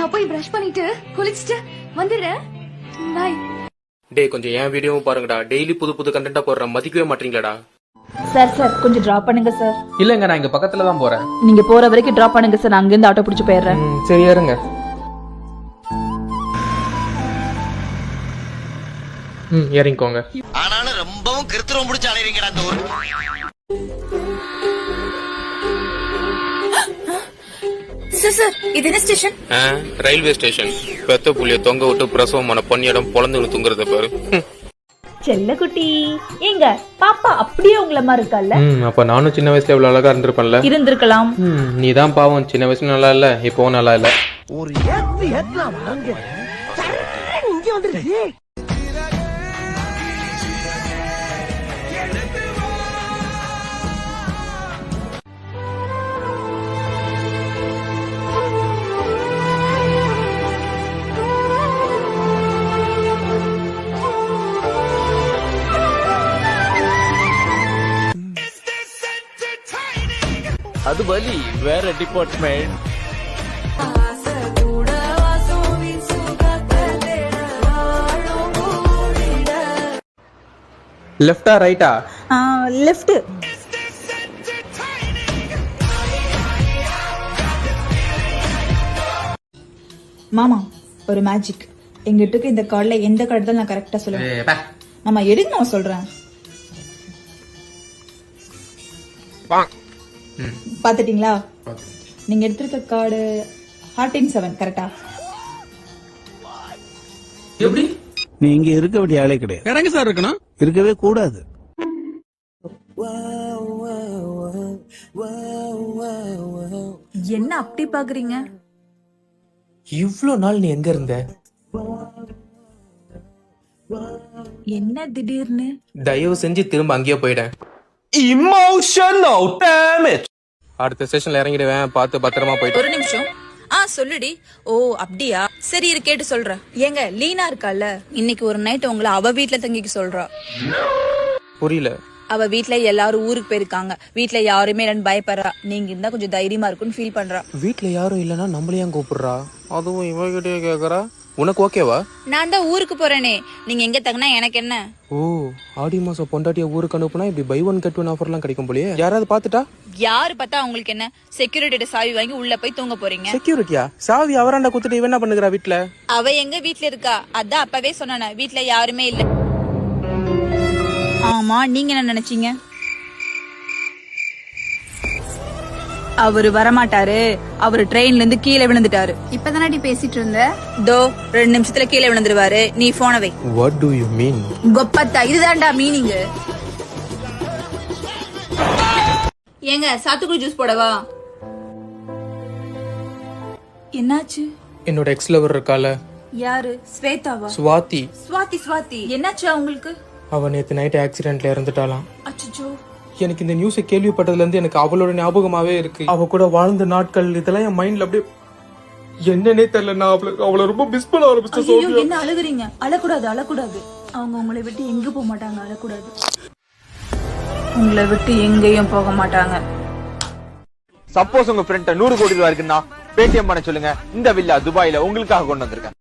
நான் போய் பிரஷ் பண்ணிட்டு குளிச்சுட்டு வந்துடுறேன். பாய் டேய் கொஞ்சம் என் வீடியோவும் பாருங்கடா. டெய்லி புது புது கண்டென்ட்டா போடுறேன் மதிக்கவே மாட்டீங்களாடா? சார் சார் கொஞ்சம் டிராப் பண்ணுங்க சார் இல்லங்க நான் இங்க பக்கத்துல தான் போறேன். நீங்க போற வரைக்கும் டிராப் பண்ணுங்க சார் நான் அங்கிருந்து ஆட்டோ பிடிச்சு போயிடுறேன். ம், சரி ஏறுங்க. ம் இறங்கிக்கோங்க ஆனாலும் ரொம்பவும் கிருத்துரம் பிடிச்ச அலைவீங்கடா அந்த ஊர். சார் சார் இது என்ன ஸ்டேஷன் ஆ, ரயில்வே ஸ்டேஷன் பெத்த புள்ளிய தொங்க விட்டு பிரசவமான பொன்னியிடம் பொழந்து தூங்குறத பாரு. செல்லக்குட்டி ஏங்க பாப்பா அப்படியே உங்கள மாதிரி இருக்கல்ல அப்ப நானும் சின்ன வயசுல இவ்வளவு அழகா இருந்திருப்பேன்ல. இருந்திருக்கலாம். நீ தான் பாவம் சின்ன வயசுல நல்லா இல்ல இப்போவும் நல்லா இல்ல. ஒரு ஏத்து ஏத்தலாம் வாங்க இங்க வந்துருச்சு. அது வலி வேற டிபார்ட்மெண்ட் லெஃப்டா ரைட்டா லெஃப்ட் மாமா ஒரு மேஜிக் எங்கிட்ட இந்த கார்டுல எந்த கார்டு தான் நான் கரெக்டா சொல்லுவேன்? மாமா எடுங்க நான் சொல்றேன்? பாத்துட்டீங்களா நீங்க எடுத்திருக்க கார்டு ஹார்டின் செவன் கரெக்டா எப்படி? நீ இங்க இருக்க வேண்டிய ஆளே கிடையாது. கரங்க சார் இருக்கணும். இருக்கவே கூடாது. என்ன அப்படி பாக்குறீங்க இவ்ளோ நாள் நீ எங்க இருந்த? என்ன திடீர்னு? தயவு செஞ்சு திரும்ப அங்கேயே போயிடேன் இமோஷனல் டேமேஜ் அடுத்த ஸ்டேஷன்ல இறங்கிடுவேன். பார்த்து பத்திரமா போயிட்டு. ஒரு நிமிஷம். ஆ சொல்லுடி. ஓ அப்படியா? சரி இரு கேட்டு சொல்றேன். ஏங்க லீனா இருக்கால இன்னைக்கு ஒரு நைட் உங்களை அவ வீட்ல தங்கிக்க சொல்றா. புரியல. அவ வீட்ல எல்லாரும் ஊருக்கு போயிருக்காங்க. வீட்ல யாருமே இல்லைன்னு பயப்படுறா. நீங்க இருந்தா கொஞ்சம் தைரியமா இருக்கும்னு ஃபீல் பண்றா. வீட்ல யாரும் இல்லனா நம்மளையும் கூப்பிடுறா? அதுவும் இவகிட்டயே கேக்குறா. உனக்கு ஓகேவா? நான் தான் ஊருக்கு போறேனே. நீங்க எங்க தங்கினா எனக்கு என்ன? ஓ ஆடி மாசம் பொண்டாட்டிய ஊருக்கு அனுப்புனா இப்படி பை ஒன் கெட் ஒன் ஆஃபர்லாம் கிடைக்கும் போலயே. யாராவது பாத்துட்டா யாரு பார்த்தா உங்களுக்கு என்ன? செக்யூரிட்டியோட சாவி வாங்கி உள்ள போய் தூங்க போறீங்க. செக்யூரிட்டியா சாவி அவராண்ட குத்துட்டு இவன் என்ன பண்ணுகிறா வீட்ல? அவ எங்க வீட்ல இருக்கா? அதான் அப்பவே சொன்னானே வீட்ல யாருமே இல்ல. ஆமா நீங்க என்ன நினைச்சீங்க? அவரு வரமாட்டாரு. அவரு ட்ரெயின்ல இருந்து கீழே விழுந்துட்டாரு. இப்பதானடி பேசிட்டு இருந்த? தோ ரெண்டு நிமிஷத்துல கீழே விழுந்துருவாரு. நீ போன வை. வாட் டு யூ மீன் கொப்பத்தா இதுதான்டா மீனிங் ஏங்க சாத்துக்குடி ஜூஸ் போடவா? என்னாச்சு? என்னோட எக்ஸ் லவர் இருக்கால. யாரு? ஸ்வேதாவா? சுவாதி. ஸ்வாதி ஸ்வாதி என்னாச்சு அவங்களுக்கு அவ நேத்து நைட் ஆக்சிடென்ட்ல இறந்துட்டாளாம். அச்சோ எனக்கு இந்த நியூஸை கேள்விப்பட்டதுல இருந்து எனக்கு அவளோட ஞாபகமாவே இருக்கு. அவ கூட வாழ்ந்த நாட்கள் இதெல்லாம் என் மைண்ட்ல அப்படியே என்னன்னே தெரியல. நான் அவளை அவளை ரொம்ப மிஸ் பண்ண ஆரம்பிச்சேன் சோஃபியா என்ன அழுகுறீங்க? அழக்கூடாது அழக்கூடாது. அவங்க உங்களை விட்டு எங்க போக மாட்டாங்க அழக்கூடாது. உங்களை விட்டு எங்கேயும் போக மாட்டாங்க. சப்போஸ் உங்க ஃப்ரெண்ட் நூறு கோடி ரூபாய் இருக்குன்னா பேடிஎம் பண்ண சொல்லுங்க. இந்த வில்லா துபாயில உங்களுக்காக கொண்டு வந்திருக்கேன்.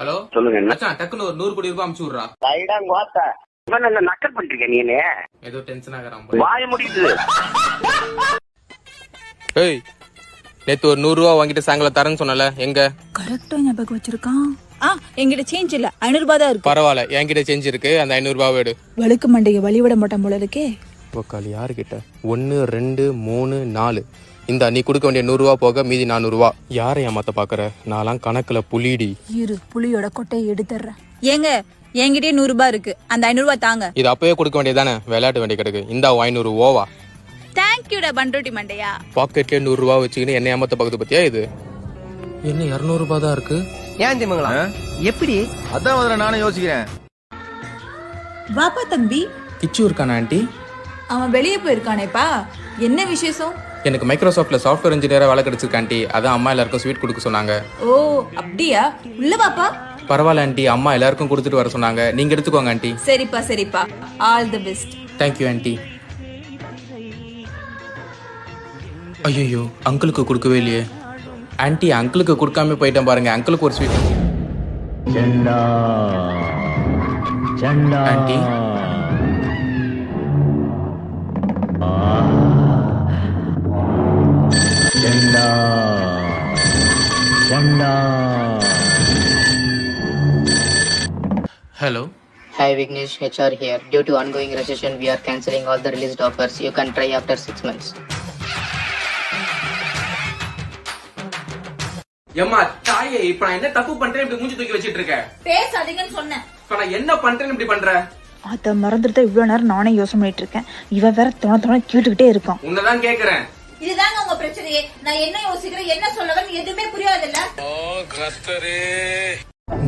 ஹலோ சொல்லுங்க என்ன? மச்சான் டக்குன்னு ஒரு நூறு கோடி ரூபாய் அமுச்சு விடுறா. இவன் நக்கல் பண்ணிருக்க நீனு ஏதோ டென்ஷன் ஆகிறான் வாய முடியுது ஏய் நேத்து ஒரு நூறு ரூபா வாங்கிட்டு சாயங்காலம் தரேன்னு சொன்னல எங்க? கரெக்டா ஞாபகம் வச்சிருக்கான். ஆ எங்கிட்ட சேஞ்ச் இல்ல. ஐநூறு ரூபாய் தான் இருக்கு. பரவாயில்ல என்கிட்ட சேஞ்ச் இருக்கு அந்த ஐநூறு ரூபாய் எடு வழுக்கு மண்டைய வழி விட மாட்டான் போல இருக்கே. உக்கால் யாருக்கிட்ட? ஒன்னு ரெண்டு மூணு நாலு. இந்த நீ கொடுக்க வேண்டிய நூறு ரூபா போக மீதி நானூறு ரூபா யாரை ஏமாத்த பாக்குற? நான்லாம் கணக்குல புலிடி. இரு புளியோட கொட்டையை எடுத்துறேன் ஏங்க என்கிட்டயே நூறு ரூபாய் இருக்கு. அந்த ஐநூறு ரூபாய் தாங்க. இது அப்பவே கொடுக்க வேண்டியதானே விளையாட்டு வேண்டிய கிடக்கு. இந்த ஐநூறு ஓவா. தேங்க்யூடா பண்ருட்டி மண்டையா. பாக்கெட்லயே நூறு ரூபா வச்சுக்கின்னு என்ன ஏமாத்த பக்கத்து பத்தியா இது? என்ன இருநூறு ரூபாய் தான் இருக்கு? ஏன் திமுங்களா எப்படி? அதான் முதல்ல நானும் யோசிக்கிறேன். வாப்பா தம்பி. கிச்சு இருக்கானா ஆண்டி? அவன் வெளியே போயிருக்கானேப்பா. என்ன விசேஷம்? எனக்கு மைக்ரோசாஃப்ட்ல சாஃப்ட்வேர் இன்ஜினியரா வேலை கிடைச்சிருக்கு ஆண்டி. அதான் அம்மா எல்லாருக்கும் ஸ்வீட் கொடுக்க சொன்னாங்க. ஓ அப்படியா? உள்ள வாப்பா. பரவாயில்ல ஆண்டி. அம்மா எல்லாருக்கும் கொடுத்துட்டு வர சொன்னாங்க. நீங்க எடுத்துக்கோங்க ஆண்டி. சரிப்பா சரிப்பா. All the best thank you aunty. ஐயோ அங்கிளுக்கு கொடுக்கவே இல்லையே. ஆன்ட்டி அங்கிளுக்கு கொடுக்காம போயிட்டேன் பாருங்க. அங்கிளுக்கு ஒரு sweet aunty hello Hi Vignesh, HR here. Due to ongoing recession, we are cancelling all the released offers. You can try after six months. ஏம்மா தாயே இப்ப நான் என்ன தப்பு பண்றேன் இப்படி மூஞ்சி தூக்கி வச்சிட்டு இருக்க பேசாதீங்கன்னு சொன்னேன். இப்ப நான் என்ன பண்றேன்னு இப்படி பண்ற? அத மறந்துட்டு இவ்வளவு நேரம் நானே யோசனை பண்ணிட்டு இருக்கேன். இவன் வேற தோண தோண கேட்டுக்கிட்டே இருக்கான். உன்னதான் கேக்குறேன். இதுதாங்க உங்க பிரச்சனையே. நான் என்ன யோசிக்கிறேன் என்ன சொல்லவன்னு எதுவுமே புரியாதுல்ல.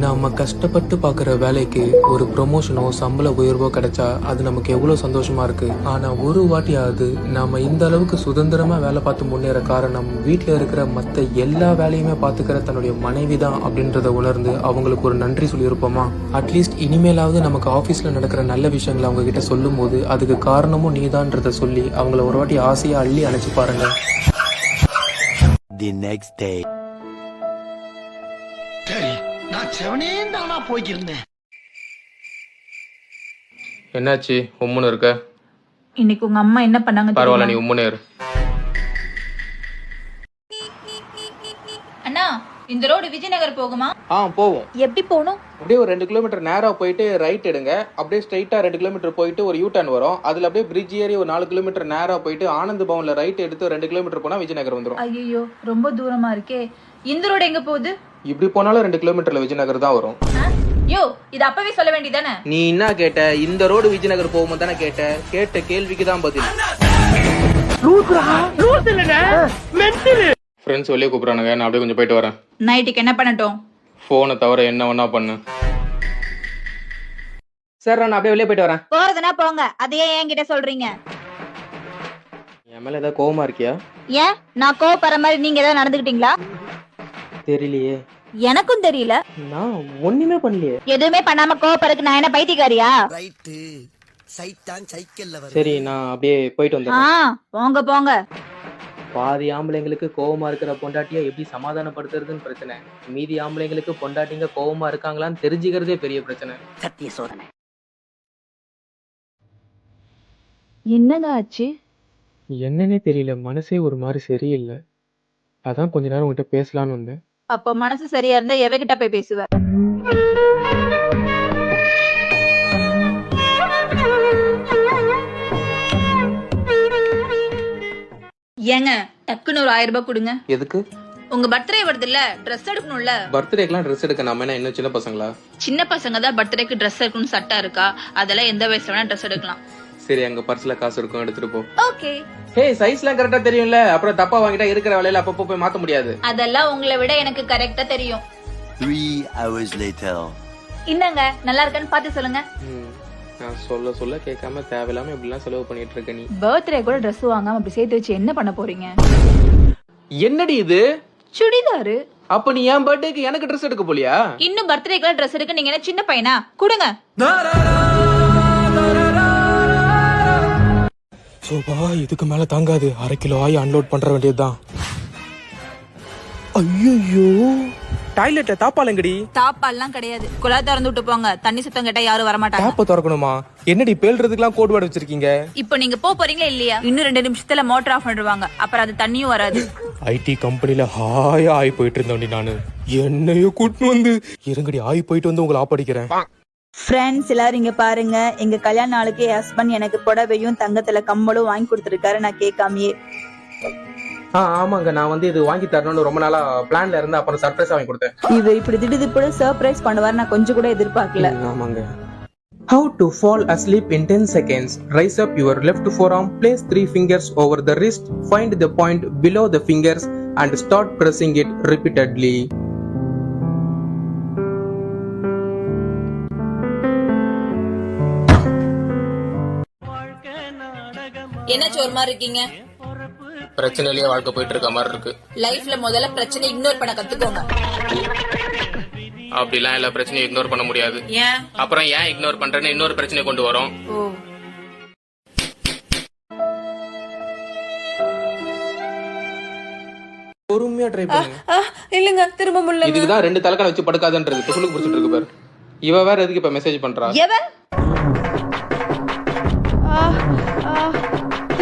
நாம கஷ்டப்பட்டு பார்க்குற வேலைக்கு ஒரு ப்ரொமோஷனோ சம்பள உயர்வோ கிடைச்சா அது நமக்கு எவ்வளோ சந்தோஷமா இருக்கு? ஆனா ஒரு வாட்டியாவது நாம இந்த அளவுக்கு சுதந்திரமா வேலை பார்த்து முன்னேற காரணம் வீட்டில் இருக்கிற மற்ற எல்லா வேலையுமே பார்த்துக்கிற தன்னுடைய மனைவி தான் அப்படின்றத உணர்ந்து அவங்களுக்கு ஒரு நன்றி சொல்லியிருப்போமா? அட்லீஸ்ட் இனிமேலாவது நமக்கு ஆஃபீஸில் நடக்கிற நல்ல விஷயங்களை அவங்க கிட்ட சொல்லும் போது அதுக்கு காரணமும் நீதான்றத சொல்லி அவங்கள ஒரு வாட்டி ஆசையா அள்ளி அணைச்சு பாருங்க. தி நெக்ஸ்ட் டே நான் செவனே தானா போய்க்கிருந்தேன். என்னாச்சு? உம்முன்னு இருக்க? இன்னைக்கு உங்க அம்மா என்ன பண்ணாங்க பரவாயில்ல நீ? உம்முன்னு இரு. அண்ணா இந்த ரோடு விஜயநகர் போகுமா? ஆ போவோம். எப்படி போகணும்? அப்படியே ஒரு ரெண்டு கிலோமீட்டர் நேரா போயிட்டு ரைட் எடுங்க. அப்படியே ஸ்ட்ரைட்டா ரெண்டு கிலோமீட்டர் போயிட்டு ஒரு யூ டர்ன் வரும். அதுல அப்படியே பிரிட்ஜ் ஏறி ஒரு நாலு கிலோமீட்டர் நேரா போயிட்டு ஆனந்த் பவன்ல ரைட் எடுத்து ரெண்டு கிலோமீட்டர் போனா விஜயநகர் வந்துரும். ஐயோ ரொம்ப தூரமா இருக்கே. இந்த ரோடு எங்க போகுது? இப்படி போனாலும் ரெண்டு கிலோமீட்டர்ல விஜயநகர் தான் வரும்? யோ இது அப்பவே சொல்ல வேண்டியதானே? நீ என்ன கேட்ட? இந்த ரோடு விஜயநகர் போகும்போது தானே கேட்ட? கேட்ட கேள்விக்கு தான் பதில். ஃப்ரெண்ட்ஸ் வெளியே கூப்பிடுறானுங்க. நான் அப்படியே கொஞ்சம் போயிட்டு வரேன். நைட்டுக்கு என்ன பண்ணட்டும்? போனை தவிர என்ன வேணா பண்ணு. சார் நான் அப்படியே வெளியே போயிட்டு வரேன். போறதுனா போங்க. அதையே என்கிட்ட சொல்றீங்க. என் மேல ஏதாவது கோவமா இருக்கியா? ஏன்? நான் கோவப்படுற மாதிரி நீங்க ஏதாவது நடந்துக்கிட்டீங்களா? தெரியலையே. எனக்கும் தெரியல. நான் ஒண்ணுமே பண்ணலையே. எதுவுமே பண்ணாம கோவப்படுறதுக்கு நான் என்ன பைத்தியக்காரியா? ரைட்டு சைத்தான் சைக்கிள்ல வர சரி நான் அப்படியே போயிட்டு ஆ வந்துடுறேன் போங்க போங்க. பாதி ஆம்பளைங்களுக்கு கோவமா இருக்கிற பொண்டாட்டிய எப்படி சமாதானப்படுத்துறதுன்னு பிரச்சனை. மீதி ஆம்பளைங்களுக்கு பொண்டாட்டிங்க கோவமா இருக்காங்களான்னு தெரிஞ்சுக்கிறதே பெரிய பிரச்சனை. சத்திய சோதனை. என்னங்க ஆச்சு? என்னன்னே தெரியல. மனசே ஒரு மாதிரி சரியில்லை. அதான் கொஞ்ச நேரம் உங்ககிட்ட பேசலான்னு வந்தேன். அப்ப மனசு சரியா இருந்தா எவகிட்ட போய் பேசுவ? ஏங்க டக்குன்னு ஒரு ஆயிரம் ரூபாய் கொடுங்க. எதுக்கு? உங்க பர்த்டே வருது இல்ல ட்ரெஸ் எடுக்கணும்ல. பர்த்டேக்கெல்லாம் ட்ரெஸ் எடுக்க நம்ம என்ன இன்னும் சின்ன பசங்களா? சின்ன பசங்க தான் பர்த்டேக்கு ட்ரெஸ் எடுக்கணும்னு சட்டா இருக்கா? அதெல்லாம் எந்த வயசுல வேணா ட்ரெஸ் எடுக்கலாம். சரி அங்க பர்ஸ்ல காசு இருக்கும் எடுத்துட்டு போ. ஓகே. ஹே சைஸ்லாம் கரெக்டா தெரியும்ல. அப்புறம் தப்பா வாங்கிட்டா இருக்கிற வேலையில அப்பப்போ போய் மாத்த முடியாது. அதெல்லாம் உங்களை விட எனக்கு கரெக்டா தெரியும். த்ரீ ஹவர்ஸ் லேட்டர் என்னங்க நல்லா இருக்கான்னு பார்த்து சொல்லுங்க. நான் சொல்ல சொல்ல கேட்காம தேவையில்லாம இப்படிலாம் செலவு பண்ணிட்டு இருக்க நீ. பர்த்டே கூட ட்ரெஸ் வாங்காம அப்படி சேர்த்து வச்சு என்ன பண்ண போறீங்க? என்னடி இது? சுடிதாரு. அப்ப நீ என் பர்த்டேக்கு எனக்கு ட்ரெஸ் எடுக்க போலியா? இன்னும் பர்த்டேக்குலாம் ட்ரெஸ் எடுக்க நீங்க என்ன சின்ன பையனா? கொடுங்க. சோபா இதுக்கு மேல தாங்காது. அரை கிலோ ஆயி அன்லோட் பண்ற வேண்டியதுதான். ஐயோ டாய்லெட்ல தாப்பாலங்கடி தாப்பால்லாம் கிடையாது. குழாய் திறந்து விட்டு போங்க. தண்ணி சுத்தம் கேட்டா யாரும் வர மாட்டாங்க டேப்ப திறக்கணுமா? என்னடி பேல்றதுக்குலாம் கோட் வேர்டு வச்சிருக்கீங்க? இப்போ நீங்க போக போறீங்களா இல்லையா? இன்னும் ரெண்டு நிமிஷத்துல மோட்டர் ஆஃப் பண்ணிடுவாங்க. அப்புறம் அது தண்ணியும் வராது. ஐடி கம்பெனில ஹாயா ஆகி போயிட்டு இருந்தோண்டி நானு. என்னையோ கூட்டின்னு வந்து. இருங்கடி ஆகி போயிட்டு வந்து உங்களை ஆப்படிக்கிறேன். ஃப்ரெண்ட்ஸ் எல்லாரும் இங்க பாருங்க. எங்க கல்யாண நாளுக்கு என் ஹஸ்பண்ட் எனக்கு புடவையும் தங்கத்துல கம்மலும் வாங்கி கொடுத்துருக்காரு. நான் கேட்காமயே. ஆ ஆமாங்க. நான் வந்து இது வாங்கி தரணும்னு ரொம்ப நாளா பிளான்ல இருந்து அப்புறம் சர்ப்ரைஸ் வாங்கி கொடுத்தேன். இவர் இப்படி திடுதிப்புட சர்ப்ரைஸ் பண்ணுவார். நான் கொஞ்சம் கூட எதிர்பார்க்கல. ஆமாங்க. How to fall asleep in 10 seconds. Rise up your left forearm, place three fingers over the wrist, find the point below the fingers and start pressing it repeatedly. என்ன ஒரு மாதிரி இருக்கீங்க? பிரச்சனையிலேயே வாழ்க்கை போயிட்டு இருக்க மாதிரி இருக்கு. லைஃப்ல முதல்ல பிரச்சனை இக்னோர் பண்ண கத்துக்கோங்க. அப்படிலாம் எல்லா பிரச்சனையும் இக்னோர் பண்ண முடியாது. ஏன்? அப்புறம் ஏன் இக்னோர் பண்றேன்னு இன்னொரு பிரச்சனை கொண்டு வரும். ஓ. பொறுமையா ட்ரை பண்ணு ஆ, இல்லைங்க திரும்ப முடியல இதுக்கு தான் ரெண்டு தலைக்கான வச்சு படுக்காதன்றது. இப்ப சொல்லுக்கு பிடிச்சிட்டு இருக்கு பாரு. இவ வேற எதுக்கு இப்ப மெசேஜ் பண்றா? எவன்?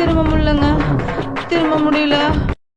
திரும்ப முடியலங்க. திரும்ப முடியல.